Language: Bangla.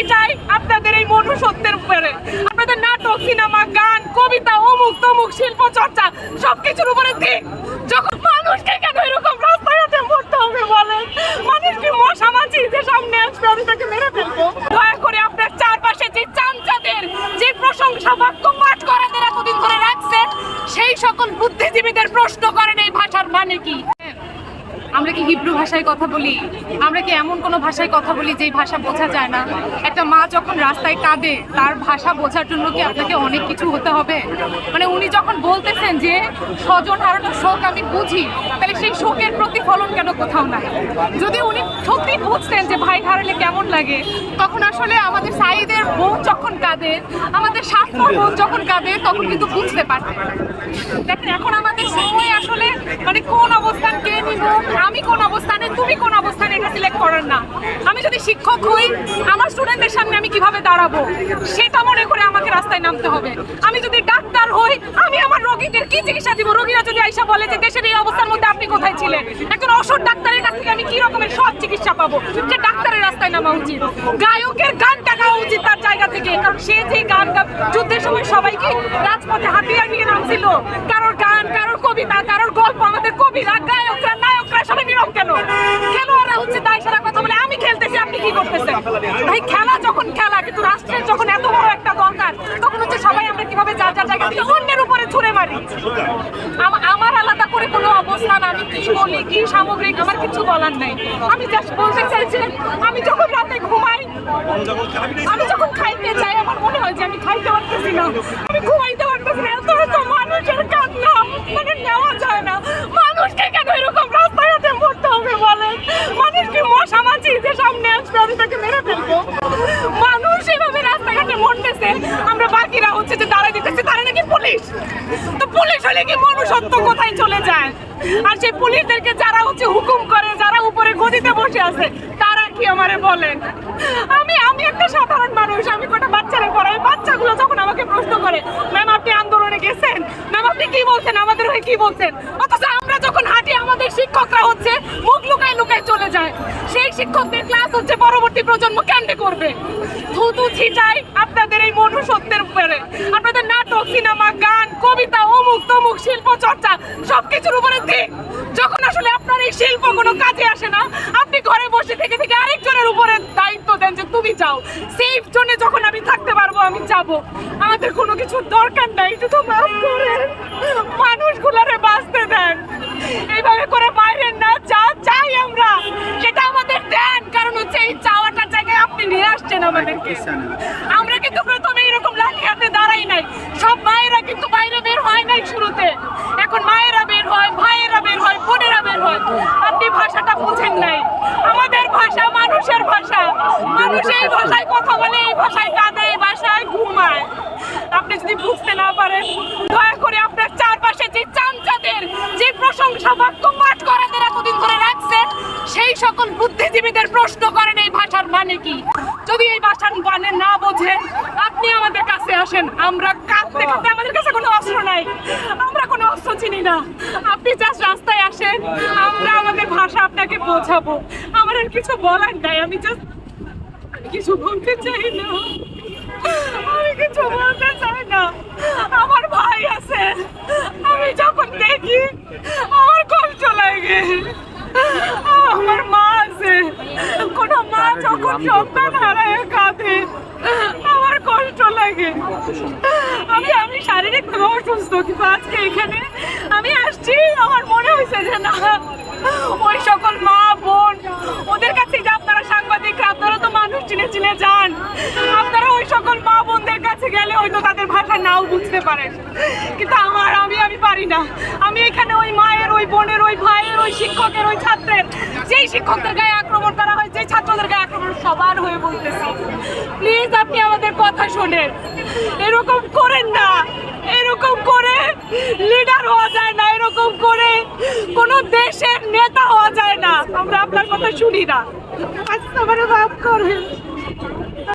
ছিটাই আপনাদের এই মনুষ্যত্বের উপরে। আপনাদের নাটক, সিনেমা, গান, কবিতা, অমুক তমুক শিল্প চর্চা, সবকিছুর উপরে দিক যখন মানুষকে কেন এরকম রাস্তাঘাটে মরতে হবে বলেন? মানুষ কি মশা মাছি যে সামনে আসবে, আমি তাকে মেরে ফেলব। দয়া করে আপনার চারপাশে যে চামচাদের যে প্রশংসা বাক্য পাঠ করাদের এতদিন ধরে রাখছেন, সেই সকল বুদ্ধিজীবীদের প্রশ্ন করেন এই ভাষার মানে কি? আমরা কি হিব্রু ভাষায় কথা বলি? আমরা কি এমন কোনো ভাষায় কথা বলি যেই ভাষা বোঝা যায় না? একটা মা যখন রাস্তায় কাঁদে, তার ভাষা বোঝার জন্য কি আপনাকে অনেক কিছু হতে হবে? মানে উনি যখন বলতেছেন যে স্বজন হারানোর শোক আমি বুঝি, তাহলে সেই শোকের প্রতিফলন কেন কোথাও নাই? যদি উনি সত্যি বুঝতেন যে ভাই হারালে কেমন লাগে, তখন আসলে আমাদের সাইদের বোন যখন কাঁদে, আমাদের স্বার্থর বোন যখন কাঁদে, তখন কিন্তু বুঝতে পারতেন। দেখেন, এখন আমাদের সময় আসলে মানে কোন অবস্থান কে নিব আমি কোন অবস্থানে, তুমি কোন অবস্থানে এটা সিলেক্ট করার না। আমি যদি শিক্ষক হই, আমার স্টুডেন্টদের সামনে আমি কীভাবে দাঁড়াবো? সেটা মনে করে আমাকে রাস্তায় নামতে হবে। আমি যদি ডাক্তার হই, আমি আমার রোগীদের কি চিকিৎসা দিব? রোগীরা যদি আইসা বলে যে দেশের এই অবস্থার মধ্যে আপনি কোথায় ছিলেন? একজন অসৎ ডাক্তারের কাছ থেকে আমি কি রকমের সব চিকিৎসা পাবো? যে ডাক্তারের রাস্তায় নামা উচিত। গায়কের গান টাকা উচিত তার জায়গা থেকে। কারণ সে যে গান যুদ্ধের সময় সবাইকে রাজপথে হাতিয়ার নিয়ে নামছিল। কারোর গান, কারোর কবিতা, কারোর গল্প, আমাদের কবিরা গায়করা সবাই নীরব কেন? খেলোয়াড়রা হচ্ছে দায় সারা কথা বলে, আমি খেলতেছি, আপনি কি করতেছেন? ভাই, খেলা যখন খেলা, কিন্তু রাষ্ট্রের যখন এত বড় একটা দরকার, তখন হচ্ছে সবাই আমরা কীভাবে যার যার জায়গা অন্যের উপরে ছুড়ে মারি। আমার আলাদা করে কোনো অবস্থান আমি কি বলি, কি সামগ্রিক আমার কিছু বলার নাই। আমি জাস্ট বলতে চাইছি, আমি যখন রাতে ঘুমাই, আমি যখন খাইতে যাই, আমার মনে হয় যে আমি খাইতে পারতেছি না আমি ঘুমাইতে পারতেছি না এত এত মানুষের কান্না মানে নেওয়া যায় না মানুষকে কেন এরকম রাস্তাঘাটে মরতে হবে বলেন মানুষ কি মশা মাছি যে সামনে আসবে আমি তাকে মেরে ফেলব মানুষ এভাবে রাস্তাঘাটে মরতেছে আমরা বাকিরা হচ্ছে যে দাঁড়াই দিতেছে তারা নাকি পুলিশ তো পুলিশ মনুষ্যত্ব কোথায় চলে যায়? আর সেই পুলিশদেরকে যারা হচ্ছে হুকুম করে, যারা উপরে গদিতে বসে আছে, তারা কি আমারে বলেন আমি আমি একটা সাধারণ মানুষ, আমি কটা বাচ্চারা পড়াই, বাচ্চাগুলো যখন আমাকে প্রশ্ন করে, ম্যাম, আপনি আন্দোলনে গেছেন? ম্যাম, আপনি কি বলছেন? আমাদের হয়ে কি বলছেন? অথচ আমরা যখন হাঁটি, আমাদের শিক্ষকরা হচ্ছে মুখ লুকায় লুকায় চলে যায়। সেই শিক্ষকদের ক্লাস হচ্ছে পরবর্তী প্রজন্ম কেমনে করবে? থুতু ছিটাই আপনাদের এই মনুষ্যত্বের উপরে। আপনাদের নাটক, সিনেমা, গান, কবিতা অমুক তমুক শিল্প চর্চা, সবকিছুর উপরে দিক। যখন আসলে আপনার এই শিল্প কোনো কাজে আসে না, আপনি ঘরে বসে থেকে থেকে আরেকজনের উপরে দায়িত্ব দেন যে তুমি যাও। সেফ জোনে যখন আমি থাকতে পারব, আমি যাব। আমাদের কোনো কিছুর দরকার নাই, শুধু মাফ করেন। মানুষগুলারে বাঁচতে দেন। এইভাবে করে বাইরে না যা চাই আমরা। সেটা আমাদের দেন কারণ হচ্ছে এই চাওয়াটার জায়গায় আপনি নিয়ে আসছেন আমাদেরকে আমরা কিন্তু প্রথমে এরকম লাঠি হাতে দাঁড়াই নাই সব মায়েরা কিন্তু বাইরে বের হয় নাই শুরুতে এখন মায়েরা বের হয় ভাইয়েরা বের হয় বোনেরা বের হয় আপনি ভাষাটা বুঝেন নাই আমাদের ভাষা মানুষের ভাষা। মানুষ এই ভাষায় কথা বলে, এই ভাষায় কাঁদে, এই ভাষায় ঘুমায়। আপনি যদি বুঝতে না পারেন, দয়া করে আপনার চারপাশে যে চামচাদের যে প্রশংসা বাক্য পাঠ করাদের এতদিন ধরে রাখছেন, সেই সকল বুদ্ধিজীবীদের প্রশ্ন করেন, এই ভাষার মানে কি? যদি এই ভাষার মানে না কাছে আমরা কাঁদতে কাঁদতে আমাদের কাছে কোনো অস্ত্র নাই। আমরা কোনো অস্ত্র চিনি না। আপনি জাস্ট রাস্তায় আসেন, আমরা আমাদের ভাষা আপনাকে বোঝাবো। আমার আর কিছু বলার নাই, আমি জাস্ট কিছু বলতে চাই না। আমি কিছু বলতে চাই না। আমার ভাই আছে আমি যখন দেখি আমার কষ্ট লাগে আমার মা আছে কোন মা যখন সন্তান হারায় কাঁদে আমার কষ্ট লাগে আমি আমি শারীরিকভাবে অসুস্থ, কিন্তু আজকে এখানে আমি আসছি, আমার মনে হয়েছে যে না, ওই সকল মা, বোন, ওদের কাছে যে আপনারা সাংবাদিকরা আপনারা তো মানুষ চিনে চিনে যান। আপনারা ওই সকল মা, বোনদের কাছে গেলে হয়তো তাদের ভাষা নাও বুঝতে পারেন কিন্তু আমার, আমি আমি পারি না। আমি এখানে ওই মায়ের, ওই বোনের, ওই ভাইয়ের, ওই শিক্ষকের, ওই ছাত্রের, যেই শিক্ষকদের গায়ে আক্রমণ করা হয়, যেই ছাত্রদের গায়ে আক্রমণ সবার হয়ে বলতেছি। প্লিজ আপনি আমাদের কথা শোনেন। এরকম করেন না। এরকম করে লিডার হওয়া যায় না। এরকম করে কোনো দেশের নেতা হওয়া যায় না। আমরা আপনার কথা শুনি না। আজ আমার মাফ করেন